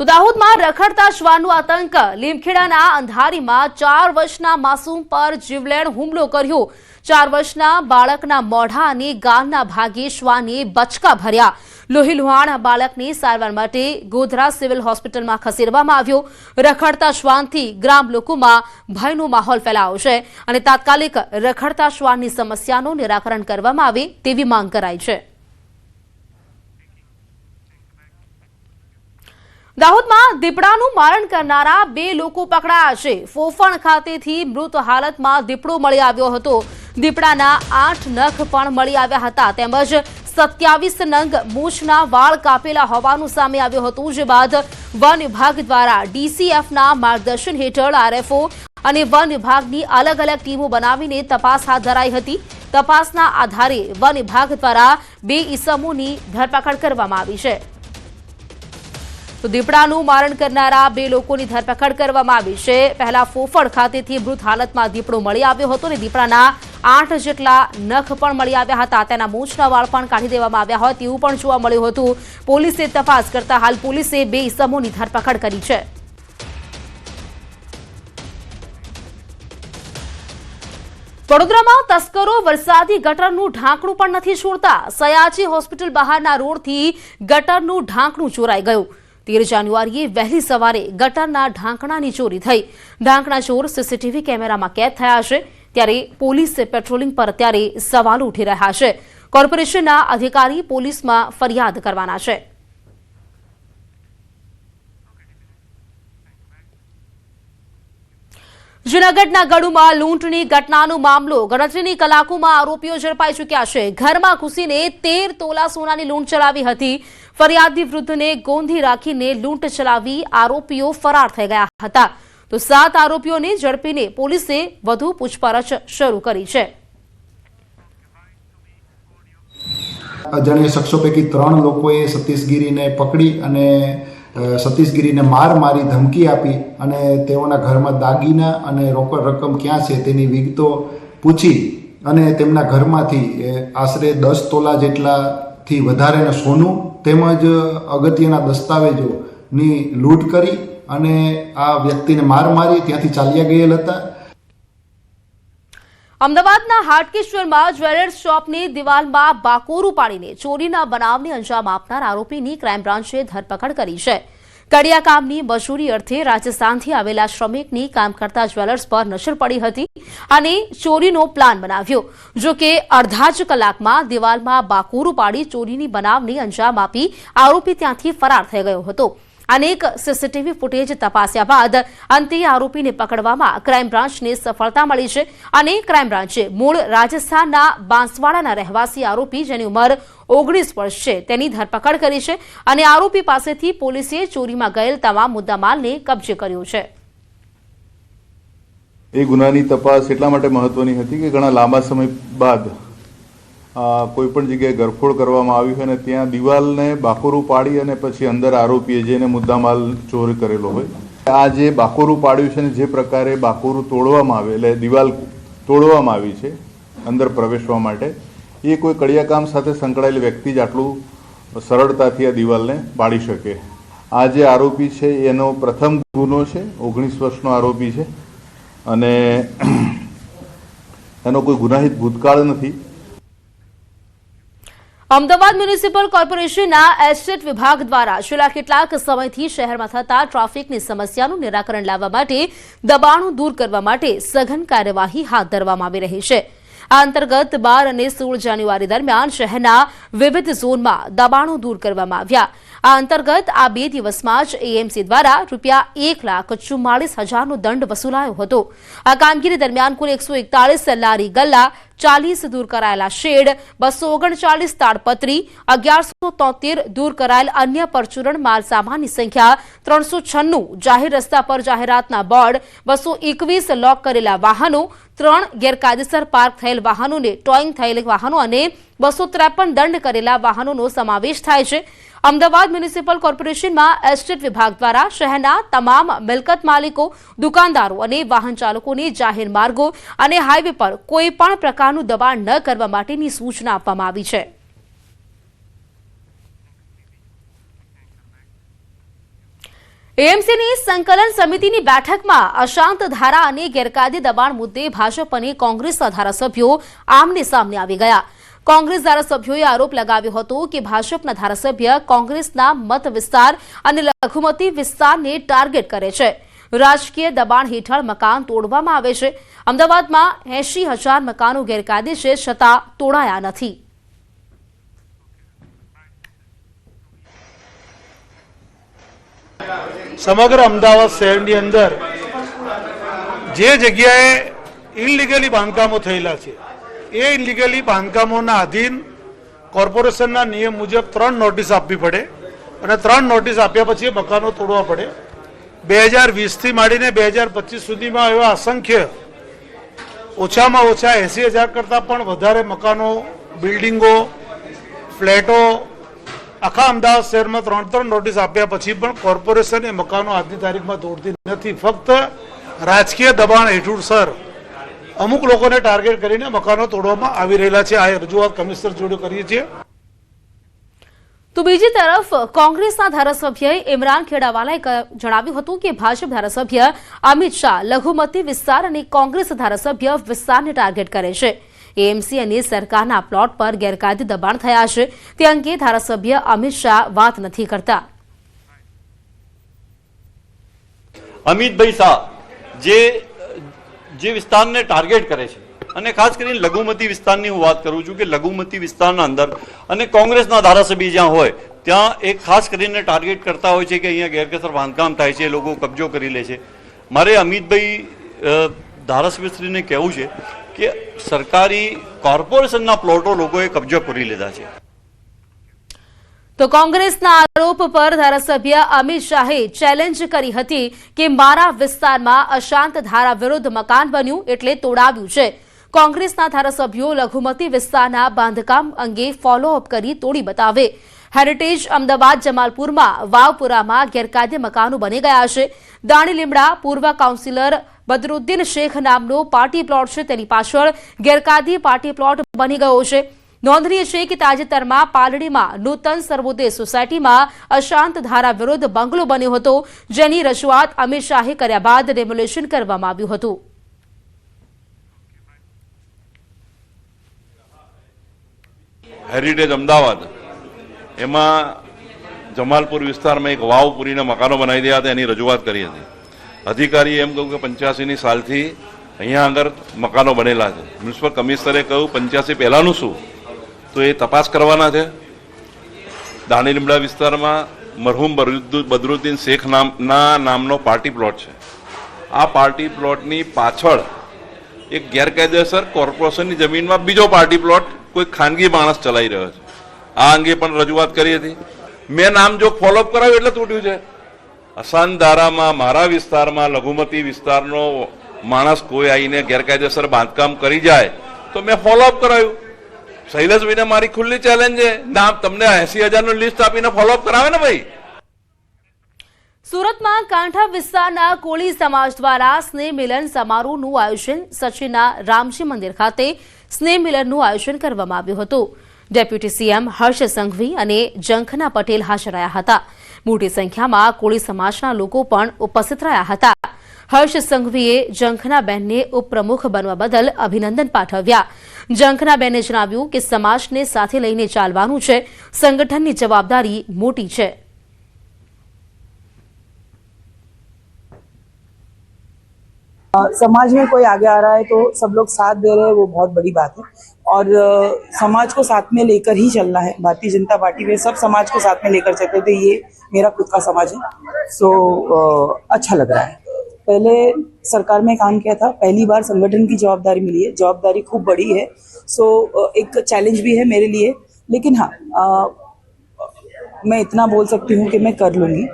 તો દાહોદમાં રખડતા શ્વાનનો આતંક. લીમખેડાના અંધારીમાં ચાર વર્ષના માસૂમ પર જીવલેણ હુમલો કર્યો. ચાર વર્ષના બાળકના મોઢા અને ગાલના ભાગે શ્વાને બચકા ભર્યા. લોહીલુહાણ બાળકને સારવાર માટે ગોધરા સિવિલ હોસ્પિટલમાં ખસેડવામાં આવ્યો. રખડતા શ્વાનથી ગ્રામ લોકોમાં ભયનો માહોલ ફેલાયો છે અને તાત્કાલિક રખડતા શ્વાનની સમસ્યાનું નિરાકરણ કરવામાં આવે તેવી માંગ કરાઈ છે. દાહોદમાં દીપડાનું મારણ કરનારા બે લોકો પકડાયા છે. ફોફણ ખાતેથી મૃત હાલતમાં દીપડો મળી આવ્યો હતો. દીપડાના આઠ નખ પણ મળી આવ્યા હતા. તેમજ સત્યાવીસ નંગ મૂછના વાળ કાપેલા હોવાનું સામે આવ્યું હતું, જે બાદ વન વિભાગ દ્વારા ડીસીએફના માર્ગદર્શન હેઠળ આરએફઓ અને વન વિભાગની અલગ અલગ ટીમો બનાવીને તપાસ હાથ ધરાઈ હતી. તપાસના આધારે વન વિભાગ દ્વારા બે ઈસમોની ધરપકડ કરવામાં આવી છે. તો દીપડાનું મારણ કરનારા બે લોકોની ધરપકડ કરવામાં આવી છે. પહેલા ફોફળ ખાતેથી મૃત હાલતમાં દીપડો મળી આવ્યો હતો અને દીપડાના આઠ જેટલા નખ પણ મળી આવ્યા હતા. તેના મૂછના વાળ પણ કાઢી દેવામાં આવ્યા હોય તેવું પણ જોવા મળ્યું હતું. પોલીસે તપાસ કરતા હાલ પોલીસે બે ઇસમોની ધરપકડ કરી છે. વડોદરામાં તસ્કરો વરસાદી ગટરનું ઢાંકણું પણ નથી છોડતા. સયાજી હોસ્પિટલ બહારના રોડથી ગટરનું ઢાંકણું ચોરાઈ ગયું. તેર જાન્યુઆરીએ વહેલી સવારે ગટરના ઢાંકણાની ચોરી થઈ. ઢાંકણા ચોર સીસીટીવી કેમેરામાં કેદ થયા છે. ત્યારે પોલીસ પેટ્રોલિંગ પર અત્યારે સવાલો ઉઠી રહ્યા છે. કોર્પોરેશનના અધિકારી પોલીસમાં ફરિયાદ કરવાના છે. જૂનાગઢના ગઢુમાં લૂંટની ઘટનાનો મામલો. ગણતરીની કલાકોમાં આરોપીઓ ઝડપાઈ ચૂક્યા છે. ઘરમાં ઘૂસીને તેર તોલા સોનાની લૂંટ ચલાવી હતી. ફરિયાદી વૃદ્ધને ગોંધી રાખીને લૂંટ ચલાવી આરોપીઓ ફરાર થઈ ગયા હતા. તો સાત આરોપીઓને ઝડપીને પોલીસે વધુ પૂછપરછ શરૂ કરી છે. અજાણ્યા શખ્સો પૈકી ત્રણ લોકોએ સતીશગીરીને પકડી અને સતીશગીરીને માર મારી ધમકી આપી અને તેઓના ઘરમાં દાગીના અને રોકડ રકમ ક્યાં છે તેની વિગતો પૂછી અને તેમના ઘરમાંથી આશરે દસ તોલા જેટલાથી વધારેના સોનું તેમજ અગત્યના દસ્તાવેજોની લૂંટ કરી અને આ વ્યક્તિને માર મારી ત્યાંથી ચાલ્યા ગયેલ હતા. અમદાવાદના હાટકેશ્વરમાં જ્વેલર્સ શોપની દિવાલમાં બાકોરું પાડીને ચોરીના બનાવને અંજામ આપનાર આરોપીની ક્રાઇમ બ્રાન્ચે ધરપકડ કરી છે. કડિયા કામની મજૂરી અર્થે રાજસ્થાનથી આવેલા શ્રમિકની કામ કરતા જ્વેલર્સ પર નજર પડી હતી અને ચોરીનો પ્લાન બનાવ્યો. જો કે અડધા જ કલાકમાં દિવાલમાં બાકોરું પાડી ચોરીની બનાવને અંજામ આપી આરોપી ત્યાંથી ફરાર થઈ ગયો હતો. અનેક સીસીટીવી ફૂટેજ તપાસ્યા બાદ અંતે આરોપીને પકડવામાં ક્રાઇમ બ્રાન્ચને સફળતા મળી છે અને ક્રાઇમ બ્રાન્ચે મૂળ રાજસ્થાનના બાંસવાડાના રહેવાસી આરોપી જેની ઉંમર ઓગણીસ વર્ષ છે તેની ધરપકડ કરી છે અને આરોપી પાસેથી પોલીસે ચોરીમાં ગયેલ તમામ મુદ્દામાલને કબજે કર્યો છે. એ ગુનાની તપાસ એટલા માટે મહત્વની હતી કે ઘણા લાંબા સમય બાદ કોઈ પણ જગ્યાએ ગરફોડ કરવામાં આવી હોય અને ત્યાં દિવાલને બાકોરું પાડી અને પછી અંદર આરોપીએ જેને મુદ્દામાલ ચોરી કરેલો હોય. આ જે બાકોરું પાડ્યું છે ને જે પ્રકારે બાકોરું તોડવામાં આવે, એટલે દિવાલ તોડવામાં આવી છે, અંદર પ્રવેશવા માટે, એ કોઈ કડિયાકામ સાથે સંકળાયેલ વ્યક્તિ જ આટલું સરળતાથી આ દિવાલને પાડી શકે. આ જે આરોપી છે, એનો પ્રથમ ગુનો છે, ઓગણીસ વર્ષનો આરોપી છે, અને એનો કોઈ ગુનાહિત ભૂતકાળ નથી. અમદાવાદ મ્યુનિસિપલ કોર્પોરેશનના એસ્ટેટ વિભાગ દ્વારા છેલ્લા કેટલાક સમયથી શહેરમાં થતા ટ્રાફિકની સમસ્યાનું નિરાકરણ લાવવા માટે દબાણો દૂર કરવા માટે સઘન કાર્યવાહી હાથ ધરવામાં આવી રહી છે. આ અંતર્ગત બાર અને સોળ જાન્યુઆરી દરમિયાન શહેરના વિવિધ ઝોનમાં દબાણો દૂર કરવામાં આવ્યા. આ અંતર્ગત આ બે દિવસમાં જ એએમસી દ્વારા રૂપિયા એક લાખ ચુમ્માળીસ હજારનો દંડ વસૂલાયો હતો. આ કામગીરી દરમિયાન કુલ એકસો એકતાળીસ લારી ગલ્લા, ચાલીસ દૂર કરાયેલા શેડ, બસો ઓગણચાલીસ તાડપત્રી, અગિયારસો તોતેર દૂર કરાયેલ અન્ય પરચુરણ માલસામાનની સંખ્યા ત્રણસો છન્નું. જાહેર રસ્તા પર જાહેરાતના બોર્ડ બસો એકવીસ લોક કરેલા વાહનો ત્રણ ગેરકાયદેસર પાર્ક થયેલ વાહનોને ટોઈંગ થયેલ વાહનો અને બસો ત્રેપન દંડ કરેલા વાહનોનો સમાવેશ થાય છે. અમદાવાદ મ્યુનિસિપલ કોર્પોરેશનમાં એસ્ટેટ વિભાગ દ્વારા શહેરના તમામ મિલકત માલિકો, દુકાનદારો અને વાહન ચાલકોને જાહેર માર્ગો અને હાઈવે પર કોઈપણ પ્રકારનું દબાણ ન કરવા માટેની સૂચના આપવામાં આવી છે. એએમસીની સંકલન સમિતિની બેઠકમાં અશાંત ધારા અને ગેરકાયદે દબાણ મુદ્દે ભાજપ અને કોંગ્રેસના ધારાસભ્યો આમને સામને આવી ગયા. કોંગ્રેસ ધારાસભ્યોએ આરોપ લગાવ્યો હતો કે ભાજપના ધારાસભ્ય કોંગ્રેસના મત વિસ્તાર અને લઘુમતી વિસ્તારને ટાર્ગેટ કરે છે. રાજકીય દબાણ હેઠળ મકાન તોડવામાં આવે છે. અમદાવાદમાં એંશી હજાર મકાનો ગેરકાયદે છે છતાં તોડાયા નથી. સમગ્ર અમદાવાદ શહેરની અંદર જે જગ્યાએ ઇનલીગલી બાંધકામો થયેલા છે, એ ઇનલીગલી બાંધકામોના આધીન કોર્પોરેશનના નિયમ મુજબ ત્રણ નોટિસ આપવી પડે અને ત્રણ નોટિસ આપ્યા પછી મકાનો તોડવા પડે. બે હજાર વીસથી માંડીને બે હજાર પચીસ સુધીમાં એવા અસંખ્ય ઓછામાં ઓછા એંસી હજાર કરતાં પણ વધારે મકાનો, બિલ્ડિંગો, ફ્લેટો આખા અમદાવાદ શહેરમાં ત્રણ ત્રણ નોટિસ આપ્યા પછી પણ કોર્પોરેશન મકાનો આજની તારીખમાં તોડતી નથી. ફક્ત રાજકીય દબાણ હેઠળ સર અમુક લોકોને ટાર્ગેટ કરીને મકાનો તોડવામાં આવી રહેલા છે. આ રજૂઆત કમિશનર જોડે કરીએ છીએ. તો બીજી તરફ, કોંગ્રેસના ધારાસભ્ય ઇમરાન ખેડાવાલાએ જણાવ્યું હતું કે ભાજપ ધારાસભ્ય અમિત શાહ લઘુમતી વિસ્તાર અને કોંગ્રેસ ધારાસભ્ય વિસ્તારને ટાર્ગેટ કરે છે. એએમસી અને સરકારના પ્લોટ પર ગેરકાયદે દબાણ થયા છે. તે અંગે ધારાસભ્ય અમિત શાહ વાત નથી કરતા. અમિતભાઈ શાહ, જે જે વિસ્તારને ટાર્ગેટ કરે છે, અને ખાસ કરીને લઘુમતી વિસ્તારની હું વાત કરું છું કે લઘુમતી વિસ્તારના અંદર, અને કોંગ્રેસના ધારાસભ્ય જ્યાં હોય, ત્યાં એક ખાસ કરીને ટાર્ગેટ કરતા હોય છે કે અહીંયા ગેરકેસર બાંધકામ થાય છે લોકો કબજો કરી લે છે. મારે અમિતભાઈ ધારાસભ્યશ્રીને કહેવું છે કે સરકારી કોર્પોરેશનના પ્લોટો લોકોએ કબજો કરી લીધા છે. તો કોંગ્રેસના આરોપ પર ધારાસભ્ય અમિત શાહે ચેલેન્જ કરી હતી કે મારા વિસ્તારમાં અશાંત ધારા વિરુદ્ધ મકાન બન્યું એટલે તોડાવ્યું છે. કોંગ્રેસના ધારાસભ્યો લઘુમતી વિસ્તારના બાંધકામ અંગે ફોલોઅપ કરી તોડી બતાવે. હેરિટેજ અમદાવાદ જમાલપુરમાં વાવપુરામાં ગેરકાયદે મકાનો બની ગયા છે. દાણી લીમડા પૂર્વ કાઉન્સિલર બદરુદ્દીન શેખ નામનો પાર્ટી પ્લોટ છે. તેની પાછળ ગેરકાયદે પાર્ટી પ્લોટ બની ગયો છે. નોંધનીય છે કે તાજેતરમાં પાલડીમાં નૂતન સર્વોદય સોસાયટીમાં અશાંત ધારા વિરુદ્ધ બંગલો બન્યો હતો, જેની રજૂઆત અમિત શાહે કર્યા બાદ ડેમોલેશન કરવામાં આવ્યું હતું. હેરિટેજ અમદાવાદ. એમાં જમાલપુર વિસ્તારમાં એક વાવપુરીના મકાનો બનાવી દીધા હતા, એની રજૂઆત કરી હતી. અધિકારીએ એમ કહ્યું કે પંચ્યાસીની સાલથી અહીંયા આગળ મકાનો બનેલા છે. મ્યુનિસિપલ કમિશનરે કહ્યું, પંચ્યાસી પહેલાંનું શું? તો એ તપાસ કરવાના છે. દાણી લીમડા વિસ્તારમાં મરહુમ બરુદ્દુ- બદરુદ્દીન શેખ નામના નામનો પાર્ટી પ્લોટ છે. આ પાર્ટી પ્લોટની પાછળ એક ગેરકાયદેસર કોર્પોરેશનની જમીનમાં બીજો પાર્ટી પ્લોટ કોઈ ખાનગી માણસ ચલાવી રહ્યો છે. આ અંગે પણ રજૂઆત કરી હતી. મેં નામ જો ફોલોઅપ કરાવ્યું એટલે તૂટ્યું છે. અસાન ધારામાં મારા વિસ્તારમાં લઘુમતી વિસ્તારનો માણસ કોઈ આવીને ગેરકાયદેસર બાંધકામ કરી જાય તો મેં ફોલોઅપ કરાવ્યું. શૈલેષભાઈને મારી ખુલ્લી ચેલેન્જ છે. નામ તમને એસી હજારનું લિસ્ટ આપીને ફોલોઅપ કરાવે ને ભાઈ? સુરતમાં કાંઠા વિસ્તારના કોળી સમાજ દ્વારા સ્નેહ મિલન સમારોહનું આયોજન સચિનના રામજી મંદિર ખાતે સ્નેહ મિલનનું આયોજન કરવામાં આવ્યું હતું. ડેપ્યુટી સીએમ હર્ષ સંઘવી અને જંખના પટેલ હાજર રહ્યા હતા. મોટી સંખ્યામાં કોળી સમાજના લોકો પણ ઉપસ્થિત રહ્યા હતા. હર્ષ સંઘવીએ જંખનાબેનને ઉપપ્રમુખ બનવા બદલ અભિનંદન પાઠવ્યા. જંખનાબેને જણાવ્યું કે સમાજને સાથે લઈને ચાલવાનું છે. સંગઠનની જવાબદારી મોટી છે. समाज में कोई आगे आ रहा है तो सब लोग साथ दे रहे हैं, वो बहुत बड़ी बात है। और समाज को साथ में लेकर ही चलना है। भारतीय जनता पार्टी में सब समाज को साथ में लेकर चलते थे ये मेरा खुद का समाज है। सो अच्छा लग रहा है। पहले सरकार में काम किया था। पहली बार संगठन की जवाबदारी मिली है। जवाबदारी खूब बड़ी है। सो एक चैलेंज भी है मेरे लिए। लेकिन हाँ मैं इतना बोल सकती हूँ कि मैं कर लूँगी।